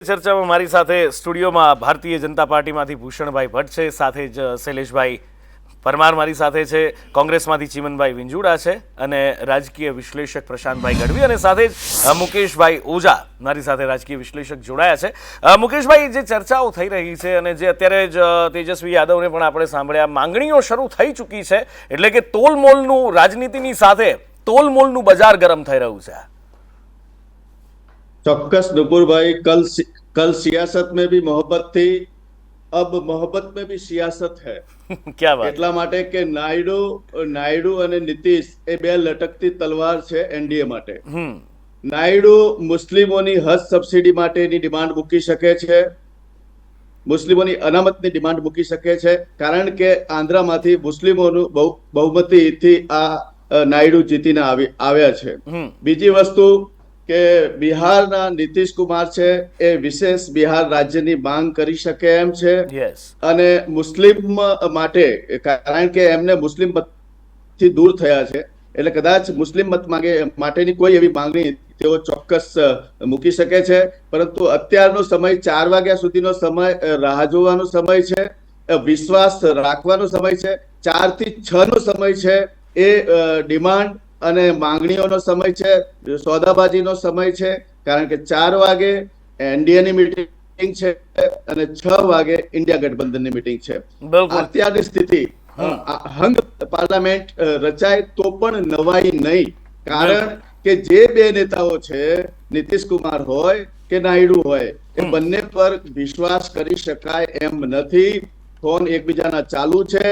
ચર્ચામાં મારી સાથે સ્ટુડિયોમાં ભારતીય જનતા પાર્ટીમાંથી ભૂષણભાઈ ભટ્ટ છે, સાથે જ શૈલેષભાઈ પરમાર મારી સાથે છે, કોંગ્રેસમાંથી ચીમનભાઈ વિંજુડા છે અને રાજકીય વિશ્લેષક પ્રશાંતભાઈ ગઢવી અને સાથે જ મુકેશભાઈ ઓઝા મારી સાથે રાજકીય વિશ્લેષક જોડાયા છે. મુકેશભાઈ, જે ચર્ચાઓ થઈ રહી છે અને જે અત્યારે જ તેજસ્વી યાદવને પણ આપણે સાંભળ્યા, માંગણીઓ શરૂ થઈ ચૂકી છે, એટલે કે તોલમોલનું રાજનીતિની સાથે તોલમોલનું બજાર ગરમ થઈ રહ્યું છે. ચોક્કસ નુપુરભાઈ કલ कल સિયાસત મેં ભી મોહબ્બતથી અબ મોહબ્બત મેં ભી સિયાસત હૈ. ક્યા વાત. એટલા માટે કે નાયડુ નાયડુ અને નીતિશ એ બે લટકતી તલવાર છે એનડીએ માટે. નાયડુ મુસ્લિમોની હજ સબસિડી માટેની ડિમાન્ડ મૂકી શકે છે. મુસ્લિમોની અનામતની ડિમાન્ડ મૂકી શકે છે. કારણ કે આંધ્રામાંથી મુસ્લિમોનું બહુ બહુમતીથી આ નાયડુ જીતીને આવ્યા છે. બીજી વસ્તુ કે બિહારના નીતિશ કુમાર છે એ વિશેષ બિહાર રાજ્યની માંગ કરી શકે એમ છે. અને મુસ્લિમ માટે કારણ કે એમને મુસ્લિમ મતથી દૂર થયા છે એટલે કદાચ મુસ્લિમ મત માંગે માટેની કોઈ એવી માંગણી તેઓ ચોક્કસ મૂકી શકે છે. પરંતુ અત્યારનો સમય ચાર વાગ્યા સુધીનો સમય રાહ જોવાનો સમય છે વિશ્વાસ રાખવાનો સમય છે ચારથી છ નો સમય છે એ ડિમાન્ડ અને માંગણીઓનો સમય છે સોદાબાજીનો સમય છે કારણ કે ચાર વાગે એનડીએની મીટિંગ છે અને છ વાગે ઇન્ડિયા ગઠબંધનની મીટિંગ છે. અત્યારની સ્થિતિ હંગ પાર્લામેન્ટ રચાય તો પણ નવાઈ નહીં. કારણ કે જે બે નેતાઓ છે નીતિશ કુમાર હોય કે નાયડુ હોય એ બંને પર વિશ્વાસ કરી શકાય એમ નથી. ફોન એકબીજાના ચાલુ છે.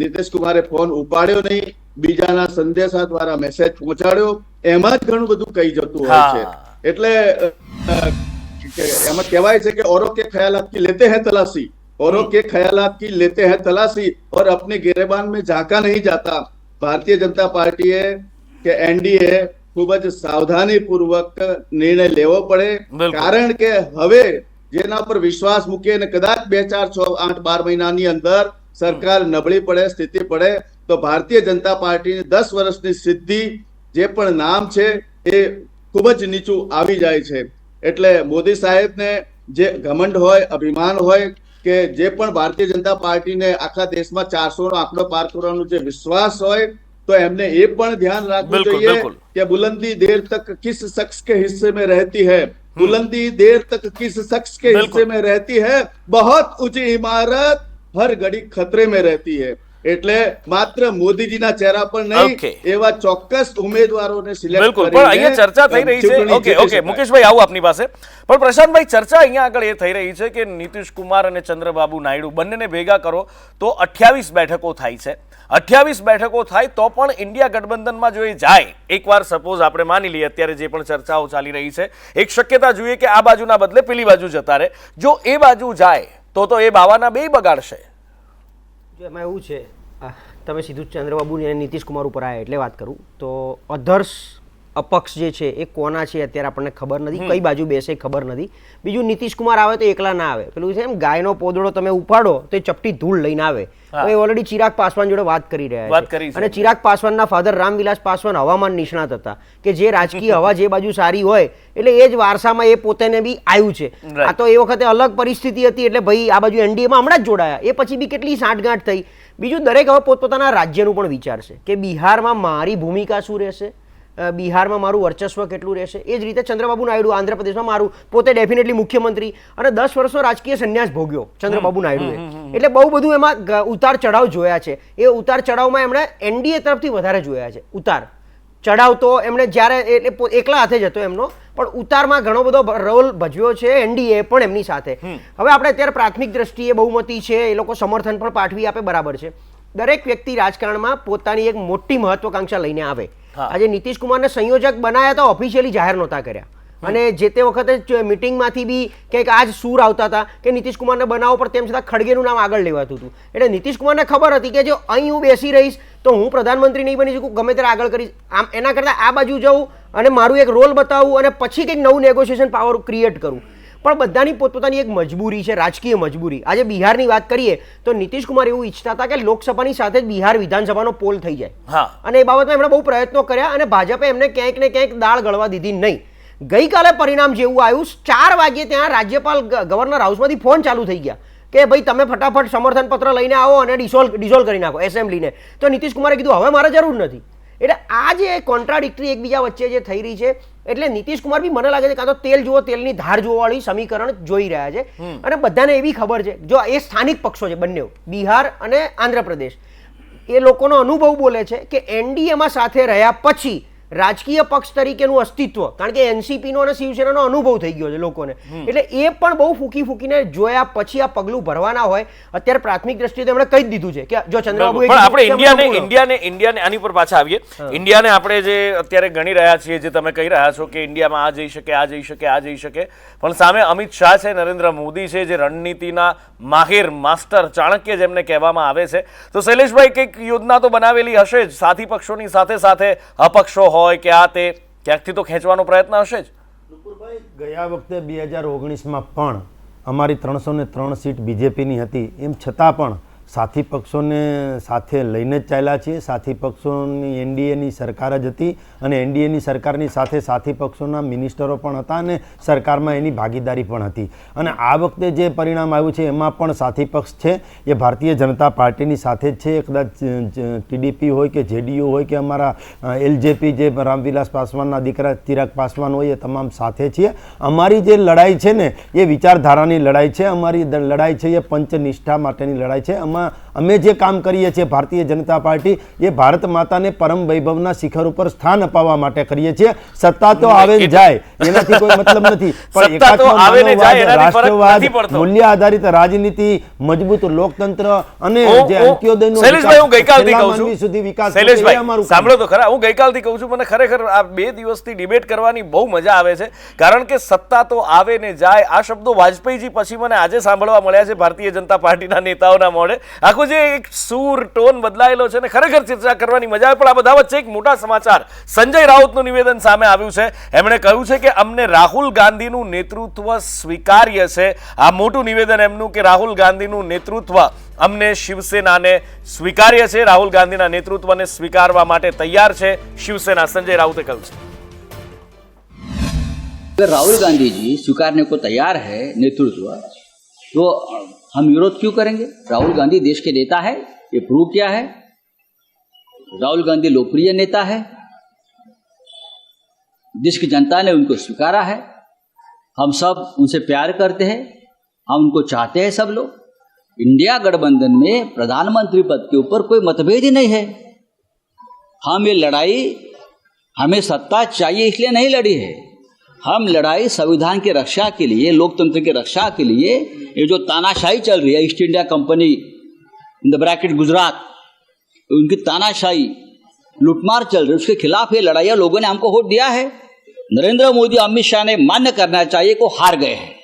નીતિશ કુમારે ફોન ઉપાડ્યો નહીં. બીજાના સંદેશા દ્વારા મેસેજ પહોંચાડ્યો એમાં જ ઘણું બધું કહી જતું હોય છે હા. એટલે અ, કે એમાં કહેવાય છે કે औरों के ख्यालात की लेते हैं तलाशी औरों के ख्यालात की लेते हैं तलाशी और अपने गिरेबान में झांका नहीं जाता ભારતીય જનતા પાર્ટીએ કે એનડીએ ખૂબ જ સાવધાની પૂર્વક નિર્ણય લેવો પડે બિલકુલ. કારણ કે હવે જેના પર વિશ્વાસ મૂકીએ અને કદાચ બે ચાર છ આઠ બાર મહિનાની અંદર સરકાર નબળી પડે સ્થિતિ પડે તો ભારતીય જનતા પાર્ટીની દસ વર્ષની સિદ્ધિ જે પણ નામ છે એ ખૂબ જ નીચું આવી જાય છે એટલે મોદી સાહેબને જે ઘમંડ હોય અભિમાન હોય કે જે પણ ભારતીય જનતા પાર્ટીને આખા દેશમાં ચારસો નો આંકડો પાર કરવાનો જે વિશ્વાસ હોય તો એમને એ પણ ધ્યાન રાખવું બિલકુલ, જોઈએ બિલકુલ. કે बुलंदी देर तक किस शख्स के हिस्से में रहती है बुलंदी देर तक किस शख्स के बिल्कुल। हिस्से में रहती है बहुत ऊंची इमारत हर घड़ी खतरे में रहती है એટલે માત્ર મોદીજીના ચહેરા પર નહીં એવા ચોક્કસ ઉમેદવારોને સિલેક્ટ બિલકુલ. પણ અહીંયા ચર્ચા થઈ રહી છે. ઓકે ઓકે મુકેશભાઈ આવું આપની પાસે. પણ પ્રશાંતભાઈ ચર્ચા અહીંયા આગળ એ થઈ રહી છે કે નીતિશ કુમાર અને ચંદ્રબાબુ નાયડુ બંનેને ભેગા કરો તો અઠ્યાવીસ બેઠકો થાય છે. અઠ્યાવીસ બેઠકો થાય તો પણ ઇન્ડિયા ગઠબંધનમાં જો એ જાય એકવાર સપોઝ આપણે માની લઈએ અત્યારે જે પણ ચર્ચાઓ ચાલી રહી છે એક શક્યતા જોઈએ કે આ બાજુના બદલે પેલી બાજુ જતા રહે. જો એ બાજુ જાય તો તો એ બાવાના બે બગાડશે. એમાં એવું છે તમે સીધું ચંદ્રબાબુ અને નીતિશ કુમાર ઉપર આવ્યા એટલે વાત કરું. તો અધર્સ અપક્ષ જે છે એ કોના છે અત્યારે આપણને ખબર નથી કઈ બાજુ બેસે ખબર નથી. બીજું નીતિશ કુમાર આવે તો એકલા ના આવે. પેલું છે એમ ગાયનો પોદળો તમે ઉપાડો તો એ ચપટી ધૂળ લઈને આવે. એ ઓલરેડી ચિરાગ પાસવાન જોડે વાત કરી રહ્યા છે. અને ચિરાગ પાસવાનના ફાધર રામવિલાસ પાસવાન હવામાન નિષ્ણાત હતા કે જે રાજકીય હવા જે બાજુ સારી હોય એટલે એ જ વારસામાં એ પોતેને બી આવ્યું છે. આ તો એ વખતે અલગ પરિસ્થિતિ હતી એટલે ભાઈ આ બાજુ એનડીએમાં હમણાં જ જોડાયા. એ પછી બી કેટલી સાંઠગાંઠ થઈ. બીજું દરેક હવે પોતપોતાના રાજ્યનું પણ વિચારશે કે બિહારમાં મારી ભૂમિકા શું રહેશે? બિહારમાં મારું વર્ચસ્વ કેટલું રહેશે? એ જ રીતે ચંદ્રબાબુ નાયડુ આંધ્રપ્રદેશમાં મારું પોતે ડેફિનેટલી મુખ્યમંત્રી અને દસ વર્ષનો રાજકીય સંન્યાસ ભોગ્યો ચંદ્રબાબુ નાયડુએ. એટલે બહુ બધું એમાં ઉતાર ચઢાવ જોયા છે. એ ઉતાર ચઢાવમાં એમણે એનડીએ તરફથી વધારે જોયા છે. ઉતાર. ચઢાવ તો એમણે જ્યારે એટલે એકલા હાથે જ હતો એમનો પણ ઉતારમાં ઘણો બધો રોલ ભજવ્યો છે એનડીએ પણ એમની સાથે. હવે આપણે અત્યારે પ્રાથમિક દ્રષ્ટિએ બહુમતી છે એ લોકો સમર્થન પણ પાઠવી આપે બરાબર છે. દરેક વ્યક્તિ રાજકારણમાં પોતાની એક મોટી મહત્વકાંક્ષા લઈને આવે. આજે નીતિશ કુમારને સંયોજક બનાયા તો ઓફિશિયલી જાહેર નહોતા કર્યા. અને જે તે વખતે જ મિટિંગમાંથી બી કંઈક આજ સૂર આવતા હતા કે નીતિશ કુમારને બનાવો પણ તેમ છતાં ખડગેનું નામ આગળ લેવાતું હતું. એટલે નીતિશ કુમારને ખબર હતી કે જો અહીં હું બેસી રહીશ તો હું પ્રધાનમંત્રી નહીં બની શકું ગમે ત્યારે આગળ કરીશ. આમ એના કરતાં આ બાજુ જવું અને મારું એક રોલ બતાવું અને પછી કંઈક નવું નેગોશિએશન પાવર ક્રિએટ કરું. પણ બધાની પોતપોતાની એક મજબૂરી છે રાજકીય મજબૂરી. આજે બિહારની વાત કરીએ તો નીતિશ કુમાર એવું ઈચ્છતા હતા કે લોકસભાની સાથે જ બિહાર વિધાનસભાનો પોલ થઈ જાય. હા. અને એ બાબતમાં એમણે બહુ પ્રયત્નો કર્યા અને ભાજપે એમને ક્યાંક ને ક્યાંક દાળ ગળવા દીધી નહીં. ગઈકાલે પરિણામ જેવું આવ્યું ચાર વાગે ત્યાં રાજ્યપાલ ગવર્નર હાઉસમાંથી ફોન ચાલુ થઈ ગયા કે ભાઈ તમે ફટાફટ સમર્થન પત્ર લઈને આવો અને ડિસોલ્વ ડિસોલ્વ કરી નાખો એસેમ્બલીને. તો નીતિશ કુમારે કીધું હવે મારે જરૂર નથી. એટલે આ જે કોન્ટ્રાડિક્ટરી એકબીજા વચ્ચે જે થઈ રહી છે એટલે નીતિશ કુમાર બી મને લાગે છે કાં તો તેલ જુઓ તેલની ધાર જોવાળી સમીકરણ જોઈ રહ્યા છે. અને બધાને એવી ખબર છે જો એ સ્થાનિક પક્ષો છે બંને બિહાર અને આંધ્રપ્રદેશ એ લોકોનો અનુભવ બોલે છે કે એનડીએમાં સાથે રહ્યા પછી રાજકીય પક્ષ તરીકેનું અસ્તિત્વ. કારણ કે એનસીપીનો અને શિવસેનાનો અનુભવ થઈ ગયો છે લોકોને. એટલે એ પણ બહુ ફૂકી ફૂકીને જોયા પછી આ પગલું ભરવાના હોય અત્યારે પ્રાથમિક દ્રષ્ટિએ તેમણે કહી દીધું છે કે જો ચંદ્રબાબુ પણ આપણે ઇન્ડિયાને ઇન્ડિયાને ઇન્ડિયાને આની પર પાછા આવીએ. ઇન્ડિયાને આપણે જે અત્યારે ગણી રહ્યા છીએ જે તમે કહી રહ્યા છો કે ઇન્ડિયામાં આ જઈ શકે આ જઈ શકે આ જઈ શકે. પણ સામે અમિત શાહ છે નરેન્દ્ર મોદી છે જે રણનીતિના માહિર માસ્ટર ચાણક્ય જેમને કહેવામાં આવે છે. તો શૈલેષભાઈ કંઈક યોજના તો બનાવેલી હશે જ. સાથી પક્ષોની સાથે સાથે અપક્ષો હોય કે આ તે, ક્યાંકથી તો ખેંચવાનો પ્રયત્ન હશે જ. ગયા વખતે બે હજાર ઓગણીસમાં પણ અમારી ત્રણસો ને ત્રણ સીટ બીજેપીની હતી. એમ છતાં પણ સાથી પક્ષોને સાથે લઈને જ ચાલ્યા છીએ. સાથી પક્ષોની એનડીએની સરકાર જ હતી અને એનડીએની સરકારની સાથે સાથી પક્ષોના મિનિસ્ટરો પણ હતા અને સરકારમાં એની ભાગીદારી પણ હતી. અને આ વખતે જે પરિણામ આવ્યું છે એમાં પણ સાથી પક્ષ છે. એ ભારતીય જનતા પાર્ટીની સાથે જ છે. કદાચ ટીડીપી હોય કે જેડીયુ હોય કે અમારા એલજેપી જે રામવિલાસ પાસવાનના દીકરા ચિરાગ પાસવાન હોય એ તમામ સાથે છીએ. અમારી જે લડાઈ છે ને, એ વિચારધારાની લડાઈ છે. અમારી લડાઈ છે એ પંચનિષ્ઠા માટેની લડાઈ છે. આમાં અમે જે કામ કરીએ છીએ ભારતીય જનતા પાર્ટી એ ભારત માતાને પરમ વૈભવના શિખર ઉપર સ્થાન અપાવવા માટે કરીએ છીએ. સત્તા તો આવે ને જાય એનાથી કોઈ મતલબ નથી. પણ રાષ્ટ્રવાદ મૂલ્ય આધારિત રાજનીતિ મજબૂત લોકતંત્ર અને જે અંત્યોદયનો શૈલેષભાઈ હું ગઈકાલથી કહું છું. સુધી વિકાસ શૈલેષભાઈ સાંભળો તો ખરા હું ગઈકાલથી કહું છું મને ખરેખર આ બે દિવસથી ડિબેટ કરવાની બહુ મજા આવે છે. કારણ કે સત્તા તો આવે ને જાય આ શબ્દો વાજપેયીજી પછી મને આજે સાંભળવા મળ્યા છે ભારતીય જનતા પાર્ટીના નેતાઓના મોઢે. આખો જે એક સૂર ટોન બદલાયેલો છે ને ખરેખર ચર્ચા કરવાની મજા આવે પણ આ બધા વચ્ચે એક મોટા સમાચાર સંજય રાઉતનું નિવેદન સામે આવ્યું છે એમણે કહ્યું છે કે અમને રાહુલ ગાંધીનું નેતૃત્વ સ્વીકાર્ય છે આ મોટું નિવેદન એમનું કે રાહુલ ગાંધીનું નેતૃત્વ અમને શિવસેનાને સ્વીકાર્ય છે રાહુલ ગાંધીના નેતૃત્વને સ્વીકારવા માટે તૈયાર છે શિવસેના સંજય રાઉતે કહ્યું છે अगर राहुल गांधी जी स्वीकारने को तैयार है नेतृत्व तो हम विरोध क्यों करेंगे? राहुल गांधी देश के नेता है, ये प्रूव क्या है। राहुल गांधी लोकप्रिय नेता है। देश की जनता ने उनको स्वीकारा है। हम सब उनसे प्यार करते हैं। हम उनको चाहते हैं सब लोग। इंडिया गठबंधन में प्रधानमंत्री पद के ऊपर कोई मतभेद ही नहीं है। हम ये लड़ाई, हमें सत्ता चाहिए इसलिए नहीं लड़ी है। हम लड़ाई संविधान की रक्षा के लिए, लोकतंत्र की रक्षा के लिए ये जो तानाशाही चल रही है East India company in the bracket Gujarat उनकी तानाशाही लुटमार चल रही है उसके खिलाफ ये लड़ाई लोगों ने हमको वोट दिया है नरेंद्र मोदी अमित शाह ने मान्य करना चाहिए को हार गए हैं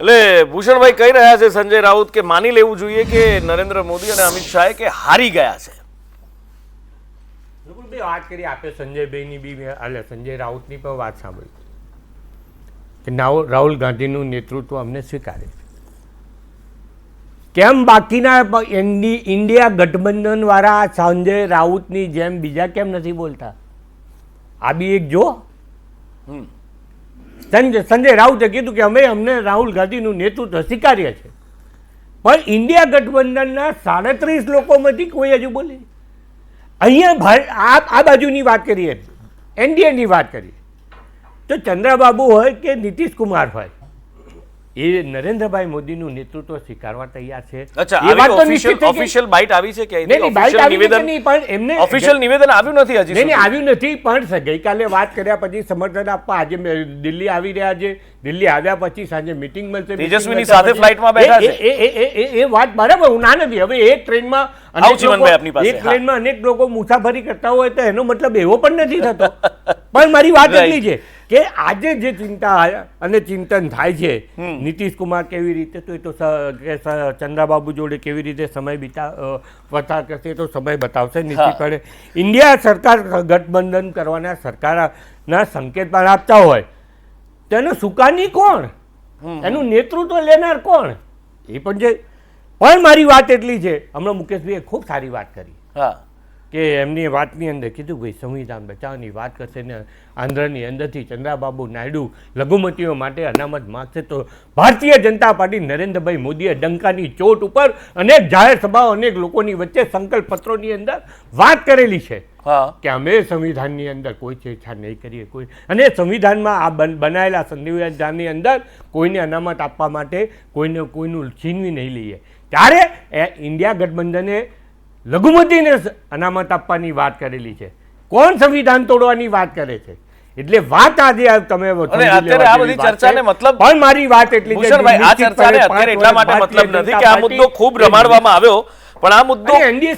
એટલે ભૂષણભાઈ કહી રહ્યા છે સંજય રાઉત કે માની લેવું જોઈએ કે નરેન્દ્ર મોદી અને અમિત શાહે કે હારી ગયા છે બિલકુલ વાત કરી આપે સંજયભાઈની બી મેં એટલે સંજય રાઉતની પણ વાત સાંભળી કે નાવ રાહુલ ગાંધીનું નેતૃત્વ અમને સ્વીકારે કેમ બાકીના એનડી ઇન્ડિયા ગઠબંધનવાળા સંજય રાઉતની જેમ બીજા કેમ નથી બોલતા? આ બી એક જો સંજય સંજય રાઉતે કીધું કે અમે અમને રાહુલ ગાંધીનું નેતૃત્વ સ્વીકારીએ છે પણ ઇન્ડિયા ગઠબંધનના સાડત્રીસ લોકોમાંથી કોઈ હજુ બોલે. અહીંયા આ બાજુની વાત કરીએ. એનડીએની વાત કરીએ. તો ચંદ્રબાબુ હોય કે નીતિશ કુમાર હોય એ નરેન્દ્રભાઈ મોદીનું નેતૃત્વ સ્વીકારવા તૈયાર છે. ઓફિશિયલ બાઇટ આવી છે કે નહીં, નહીં, આવી નથી પણ એમને- ઓફિશિયલ નિવેદન આવ્યું નથી હજી નહીં આવ્યું નથી પણ ગઈકાલે વાત કર્યા પછી સમર્થન આપવા આજે દિલ્હી આવી રહ્યા છે. દિલ્હી આવ્યા પછી સાંજે મિટિંગ મળશે તેજસ્વીની સાથે ફ્લાઇટમાં બેઠા છે. એ- એ- વાત બરાબર હું ના નથી. હવે એક ટ્રેનમાં અનેક લોકો- એક ટ્રેનમાં અનેક લોકો મુસાફરી કરતા હોય તો એનો મતલબ એવો પણ નથી થતો. પણ મારી વાત. એટલી છે. કે આજે જે ચિંતા અને ચિંતન થાય છે નીતિશ કુમાર કેવી રીતે તો એ તો ચંદ્રાબાબુ જોડે કેવી રીતે સમય બીતા પસાર કરશે તો સમય બતાવશે. નીતિશ ઇન્ડિયા સરકાર ગઠબંધન કરવાના સરકારના સંકેત પણ આપતા હોય. તેનો સુકાની કોણ? એનું નેતૃત્વ લેનાર કોણ? એ પણ છે પણ મારી વાત એટલી છે. હમણાં મુકેશભાઈએ ખૂબ સારી વાત કરી. હા. કે એમની વાતની અંદર કીધું ભાઈ સંવિધાન બચાવવાની વાત કરશે ને આંધ્રની અંદરથી ચંદ્રાબાબુ નાયડુ લઘુમતીઓ માટે અનામત માગશે તો ભારતીય જનતા પાર્ટી નરેન્દ્રભાઈ મોદીએ ડંકાની ચોટ ઉપર અનેક જાહેર સભાઓ અનેક લોકોની વચ્ચે સંકલ્પ પત્રોની અંદર વાત કરેલી છે હા. કે અમે સંવિધાનની અંદર કોઈ છેડછાડ નહીં કરીએ કોઈ અને સંવિધાનમાં આ બન બનાયેલા સંવિધાનની અંદર કોઈને અનામત આપવા માટે કોઈને કોઈનું છીનવી નહીં લઈએ. ત્યારે એ ઇન્ડિયા ગઠબંધને લઘુમતીને અનામત આપવાની વાત કરેલી છે. કોણ સંવિધાન તોડવાની વાત કરે છે? એટલે વાત આજે તમે અત્યારે આ બધી ચર્ચાને મતલબ- પણ મારી વાત એટલી છે આ ચર્ચાને અત્યારે એટલા માટે મતલબ નથી કે આ મુદ્દો ખૂબ રમાડવામાં આવ્યો પણ આ મુદ્દો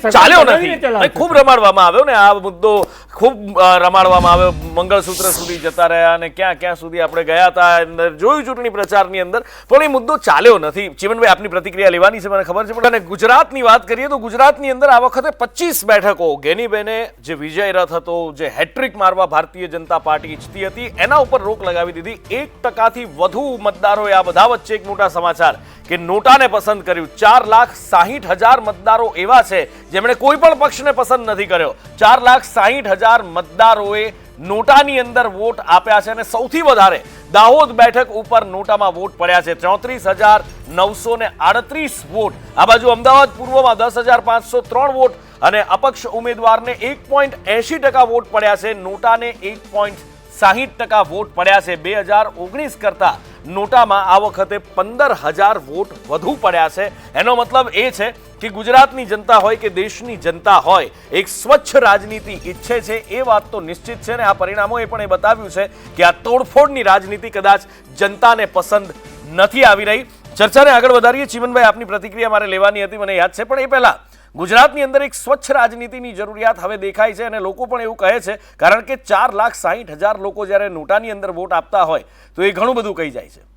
ચાલ્યો નથી. ખૂબ રમાડવામાં આવ્યો ને આ મુદ્દો ખૂબ રમાડવામાં આવ્યો મંગળસૂત્ર સુધી જતા રહ્યા અને ક્યાં ક્યાં સુધી આપણે ગયા હતા અંદર. જોયું ચૂંટણી પ્રચારની અંદર. પણ એ મુદ્દો ચાલ્યો નથી. ચીમનભાઈ, આપની પ્રતિક્રિયા લેવાની છે, મને ખબર છે. પણ અને ગુજરાતની વાત કરીએ તો ગુજરાતની અંદર આ વખતે પચીસ બેઠકો. ગેનીબેને જે વિજય રથ હતો, જે હેટ્રિક મારવા ભારતીય જનતા પાર્ટી ઈચ્છતી હતી, એના ઉપર રોક લગાવી દીધી. એક ટકાથી વધુ મતદારોએ આ બધા વચ્ચે એક મોટા સમાચાર કે નોટાને પસંદ કર્યું. ચાર લાખ સાહીઠ હજાર મતદારો એવા છે જેમણે કોઈ પણ પક્ષને પસંદ નથી કર્યો. ચાર લાખ સાહીઠ હજાર મતદારોએ નોટાની અંદર વોટ આપ્યા છે અને સૌથી વધારે દાહોદ બેઠક ઉપર નોટામાં વોટ પડ્યા છે. ચોત્રીસ હજાર નવસો ને આડત્રીસ વોટ. આ બાજુ અમદાવાદ પૂર્વમાં દસ હજાર પાંચસો ત્રણ વોટ અને અપક્ષ ઉમેદવારને એક પોઈન્ટ એંશી ટકા વોટ પડ્યા છે. નોટાને એક પોઈન્ટ સાહીઠ ટકા વોટ પડ્યા છે. બે હજાર ઓગણીસ કરતા નોટામાં આ વખતે પંદર હજાર વોટ વધુ પડ્યા છે. એનો મતલબ એ છે કે ગુજરાતની જનતા હોય કે દેશની જનતા હોય, એક સ્વચ્છ રાજનીતિ ઈચ્છે છે, એ વાત તો નિશ્ચિત છે ને. આ પરિણામોએ પણ એ બતાવ્યું છે કે આ તોડફોડની રાજનીતિ કદાચ જનતાને પસંદ નથી આવી રહી. ચર્ચાને આગળ વધારીએ, ચીમનભાઈ, આપની પ્રતિક્રિયા મારે લેવાની હતી, મને યાદ છે. પણ એ પહેલા, ગુજરાતની અંદર એક સ્વચ્છ રાજનીતિની જરૂરિયાત હવે દેખાય છે અને લોકો પણ એવું કહે છે, કારણ કે ચાર લાખ સાહીઠ હજાર લોકો જ્યારે નોટાની અંદર વોટ આપતા હોય, તો એ ઘણું બધું કહી જાય છે.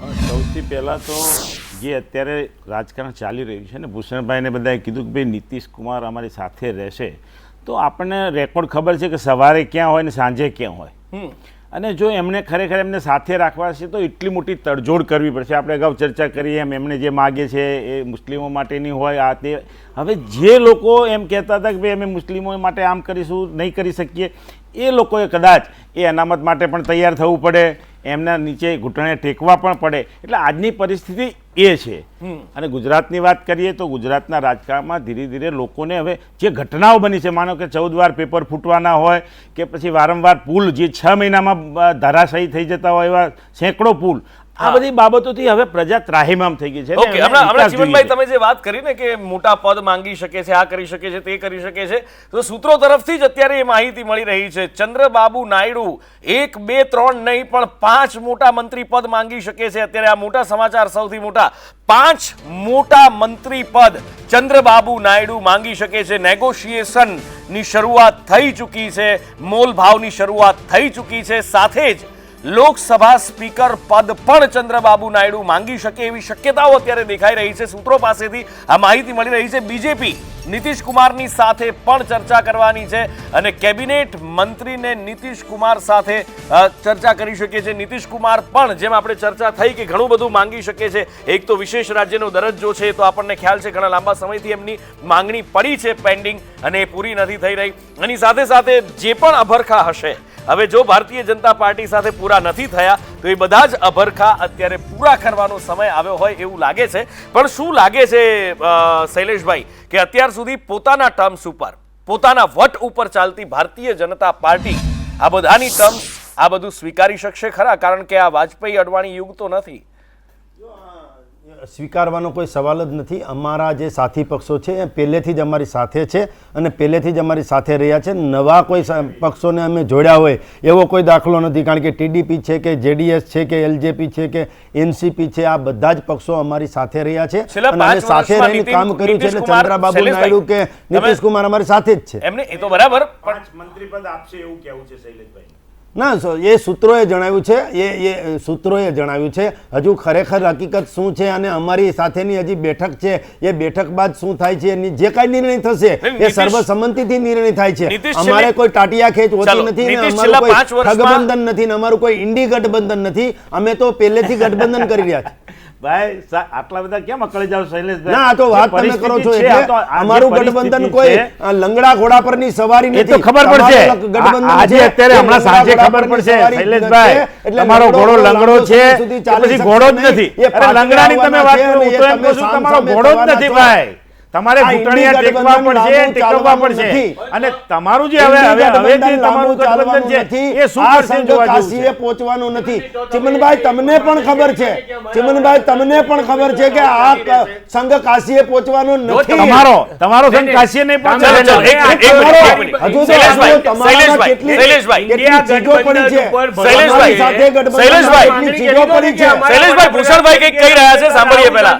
સૌથી પહેલાં તો જે અત્યારે રાજકારણ ચાલી રહ્યું છે ને ભૂષણભાઈને બધાએ કીધું કે ભાઈ નીતિશ કુમાર અમારી સાથે રહેશે. તો આપણને રેકોર્ડ ખબર છે કે સવારે ક્યાં હોય ને સાંજે ક્યાં હોય. અને જો એમને ખરેખર એમને સાથે રાખવા છે તો એટલી મોટી તડજોડ કરવી પડશે. આપણે અગાઉ ચર્ચા કરી એમ એમને જે માગે છે એ મુસ્લિમો માટેની હોય આ તે. હવે જે લોકો એમ કહેતા હતા કે ભાઈ અમે મુસ્લિમો માટે આમ કરીશું નહીં કરી શકીએ એ લોકોએ કદાચ એ અનામત માટે પણ તૈયાર થવું પડે એમના નીચે ઘૂંટણે ટેકવા પણ પડે. એટલે આજની પરિસ્થિતિ એ છે. અને ગુજરાતની વાત કરીએ તો ગુજરાતના રાજકારણમાં ધીરે ધીરે લોકોને હવે જે ઘટનાઓ બની છે માનો કે ચૌદ વાર પેપર ફૂટવાના હોય કે પછી વારંવાર પુલ જે છ મહિનામાં ધરાશાયી થઈ જતા હોય એવા સેંકડો પુલ આ બધી બાબતોથી હવે પ્રજા ત્રાહિમામ થઈ ગઈ છે ઓકે હમણાં હમણાં જીવનભાઈ તમે જે વાત કરી ને કે મોટા પદ માંગી શકે છે આ કરી શકે છે તે કરી શકે છે તો સૂત્રો તરફથી જ અત્યારે એ માહિતી મળી રહી છે. ચંદ્રબાબુ નાયડુ એક બે ત્રણ નહીં પણ પાંચ મોટા મંત્રી પદ માંગી શકે છે. અત્યારે આ મોટા સમાચાર સૌથી મોટા. પાંચ મોટા મંત્રી પદ ચંદ્રબાબુ નાયડુ માંગી શકે છે. નેગોશિએશનની શરૂઆત થઈ ચૂકી છે. મોલભાવની શરૂઆત થઈ ચૂકી છે. સાથે જ લોકસભા સ્પીકર પદ પણ ચંદ્રબાબુ નાયડુ માંગી શકે એવી શક્યતાઓ અત્યારે દેખાઈ રહી છે. સૂત્રો પાસેથી આ માહિતી મળી રહી છે. બીજેપી નીતિશ કુમારની સાથે પણ ચર્ચા કરવાની છે અને કેબિનેટ મંત્રીને નીતિશ કુમાર સાથે ચર્ચા કરી શકે છે નીતિશ કુમાર પણ, જેમ આપણે ચર્ચા થઈ કે ઘણું બધું માંગી શકે છે, એક તો વિશેષ રાજ્યનો દરજ્જો છે તો આપણને ખ્યાલ છે, ઘણા લાંબા સમયથી એમની માંગણી પડી છે, પેન્ડિંગ અને એ પૂરી નથી થઈ રહી. એની સાથે સાથે જે પણ અભરખા હશે હવે જો ભારતીય જનતા પાર્ટી સાથે પૂરા નથી થયા, તો એ બધા જ અભરખા અત્યારે પૂરા કરવાનો સમય આવ્યો હોય એવું લાગે છે. પણ શું લાગે છે શૈલેષભાઈ, કે અત્યાર સુધી પોતાના ટર્મ્સ ઉપર, પોતાના વટ ઉપર ચાલતી ભારતીય જનતા પાર્ટી આ બધાની ટર્મ્સ આ બધું સ્વીકારી શકશે ખરા? કારણ કે આ વાજપેયી અડવાણી યુગ તો નથી. સ્વીકારવાનો કોઈ સવાલ જ નથી. અમારા જે સાથી પક્ષો છે એ પહેલેથી જ અમારી સાથે છે અને પહેલેથી જ અમારી સાથે રહ્યા છે. નવા કોઈ પક્ષોને અમે જોડ્યા હોય એવો કોઈ દાખલો નથી. કારણ કે ટીડીપી છે કે જેડીએસ છે કે એલજેપી છે કે એનસીપી છે આ બધા જ પક્ષો અમારી સાથે રહ્યા છે. અને અમે સાથે રહીને કામ કર્યું છે એટલે ચંદ્રાબાબુ નાયડુ કે નીતિશ કુમાર અમારી સાથે જ છે. એમને એ તો બરાબર પણ મંત્રી પદ આપશે એવું કહેવું છે શૈલેષભાઈ ના એ સૂત્રોએ જણાવ્યું છે એ એ સૂત્રોએ જણાવ્યું છે હજુ ખરેખર હકીકત શું છે અને અમારી સાથેની હજી બેઠક છે એ બેઠક બાદ શું થાય છે એની જે કાંઈ નિર્ણય થશે એ સર્વસંમતિથી નિર્ણય થાય છે. અમારે કોઈ ટાટિયા ખેંચ હોતી નથી ને અમારું કોઈ પાંચ નથી ને અમારું કોઈ ઇન્ડી ગઠબંધન નથી અમે તો પહેલેથી ગઠબંધન કરી રહ્યા છીએ ભાઈ આટલા બધા કેમ અકળી જાવ શૈલેષભાઈ? ના આ તો વાત તમે કરો છો એટલે અમારું ગઠબંધન કોઈ લંગડા ઘોડા પરની સવારી એ તો ખબર પડશે. આજે અત્યારે હમણાં સાંજે ખબર પડશે શૈલેષભાઈ એટલે તમારો ઘોડો લંગડો છે પછી ઘોડો જ નથી. અરે લંગડાની તમે વાત કરો હું તો એમ કહું છું તમારો ઘોડો જ નથી. ભાઈ. તમારે ઘૂંટણિયા ટેકવા પડશે ટેકવવા પડશે. અને તમારું જે હવે હવે હવે જે તમારું ગઠબંધન છે એ શું કરશે જોવા કાશીએ પહોંચવાનું નથી. ચિમનભાઈ તમને પણ ખબર છે. ચિમનભાઈ તમને પણ ખબર છે કે આ સંઘ કાશીએ પહોંચવાનો નથી. તમારો તમારો સંઘ કાશીએ નહીં પહોંચે. ચાલો, ચાલો, એક એક મિનિટ, એક મિનિટ. હજુ તો તમારામાં કેટલી- કેટલી ચીજો પડી છે? શૈલેષભાઈ, સાથે ગઠબંધન શૈલેષભાઈ, ચીજો પડી છે? શૈલેષભાઈ ભૂષણભાઈ કઈ કહી રહ્યા છે સાંભળીએ પહેલા.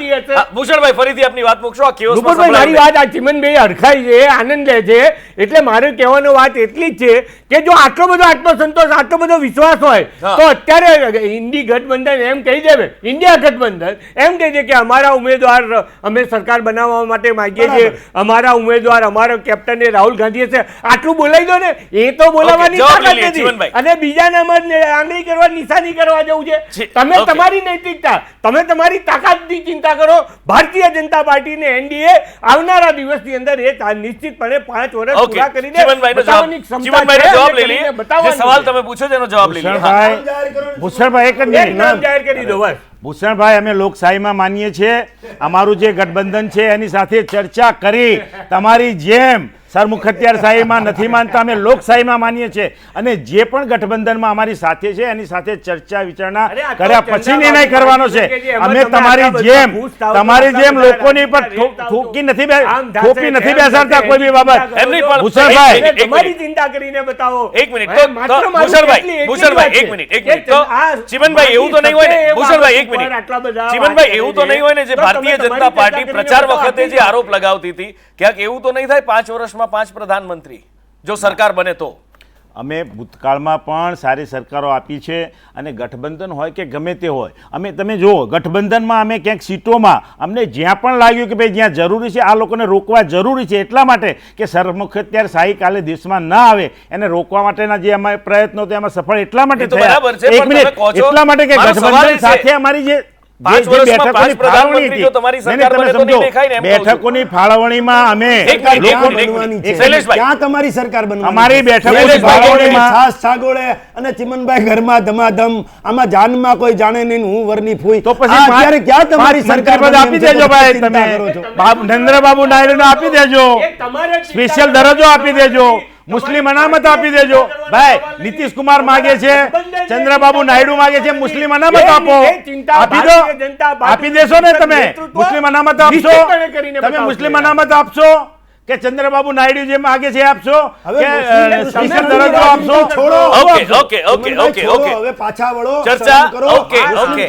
ભૂષણભાઈ ફરીથી આપની વાત મૂકશો? આ chaos નુપુરભાઈ મારી વાત આ ચિમનભાઈ હરખાઈ છે આનંદ લે છે. એટલે મારે કહેવાનો વાત એટલી જ છે કે જો આટલો બધો આત્મસંતોષ આટલો બધો વિશ્વાસ હોય તો અત્યારે હિન્દી ગઠબંધન એમ કહી દેવે ઇન્ડિયા ગઠબંધન એમ કહી દે કે અમારા ઉમેદવાર અમે સરકાર બનાવવા માટે માંગીએ છીએ. અમારા ઉમેદવાર અમારો કેપ્ટન એ રાહુલ ગાંધી છે. આટલું બોલાવી દો ને એ તો બોલાવવાની તાકાત નથી. અને બીજા નામાં આંગળી કરવા નિશાની કરવા જવું છે. તમે તમારી નૈતિકતા તમે તમારી તાકાતની ચિંતા કરો. ભારતીય જનતા પાર્ટીને એનડીએ આવનારા દિવસની અંદર એ નિશ્ચિતપણે પાંચ વર્ષ પૂરા કરીને બતાવવાની ક્ષમતા જવાબ લઈ લઈએ. જે સવાલ તમે પૂછો છે એનો જવાબ લઈ લઈએ. ભૂષણભાઈ ભૂષણભાઈ એક જ નામ. જાહેર કરી દો બસ. ભૂષણભાઈ અમે લોકશાહીમાં માનીએ છીએ. અમારું જે ગઠબંધન છે એની સાથે ચર્ચા કરી. તમારી જેમ સરમુખત્યારશાહીમાં નથી માનતા. અમે લોકશાહીમાં માનીએ છીએ. અને જે પણ ગઠબંધનમાં અમારી સાથે છે એની સાથે ચર્ચા વિચારણા કર્યા પછી નિર્ણય કરવાનો છે. અમે તમારી જેમ તમારી જેમ લોકોની પર ઠોકી નથી ઠોકી નથી બેસાડતા કોઈ બી બાબત. ભૂષણભાઈ, તમારી ચિંતા કરીને બતાવો. એક મિનિટ ભૂષણભાઈ ભૂષણભાઈ એક મિનિટ એક મિનિટ. જીવનભાઈ એવું તો નહીં હોય ને ભૂષણભાઈ એક મિનિટ. વાત એવું તો નહીં હોય ને જે ભારતીય જનતા પાર્ટી પ્રચાર વખતે જે આરોપ લગાવતી હતી ક્યાંક એવું તો નહીં થાય પાંચ વર્ષમાં પાંચ પ્રધાનમંત્રી જો સરકાર બને તો? અમે ભૂતકાળમાં પણ સારી સરકારો આપી છે અને ગઠબંધન હોય કે ગમે તે હોય. અમે તમે જુઓ ગઠબંધનમાં અમે ક્યાંક સીટોમાં અમને જ્યાં પણ લાગ્યું કે ભાઈ જ્યાં જરૂરી છે આ લોકોને રોકવા જરૂરી છે એટલા માટે કે સરમુખત્યાર શાહી કાલે દેશમાં ના આવે એને રોકવા માટેના જે અમારે પ્રયત્નો તો એમાં સફળ એટલા માટે થયા. એક મિનિટ એટલા માટે કે ગઠબંધન સાથે અમારી જે બેઠકોની ફાળવણીમાં અમે એક મિનિટ, એક લોકો- મિનિટ, એક બનવાની મિનિટ. છે. શૈલેષભાઈ. ક્યાં તમારી સરકાર બનવાની અમારી બેઠકોની ફાળવણીમાં- છાસ છાગોળે અને ચિમનભાઈ ઘરમાં ધમાધમ આમાં જાનમાં કોઈ જાણે નહીં હું વરની ફૂઈ તો પછી અત્યારે ક્યાં તમારી સરકાર આપી દેજો ભાઈ તમે નરેન્દ્રબાબુ નાયડુને આપી દેજો સ્પેશિયલ દરજ્જો આપી દેજો. મુસ્લિમ અનામત આપી દેજો. ભાઈ નીતિશ કુમાર માગે છે ચંદ્રબાબુ નાયડુ માગે છે મુસ્લિમ અનામત આપો. આપી દો. આપી દેશો ને તમે. મુસ્લિમ અનામત આપશો. તમે મુસ્લિમ અનામત આપશો કે ચંદ્રબાબુ નાયડુ જે માગે છે આપશો હવે કે તમે દરજ્જો આપશો? Okay okay okay okay okay. હવે પાછા વળો ચર્ચા ઓકે ઓકે.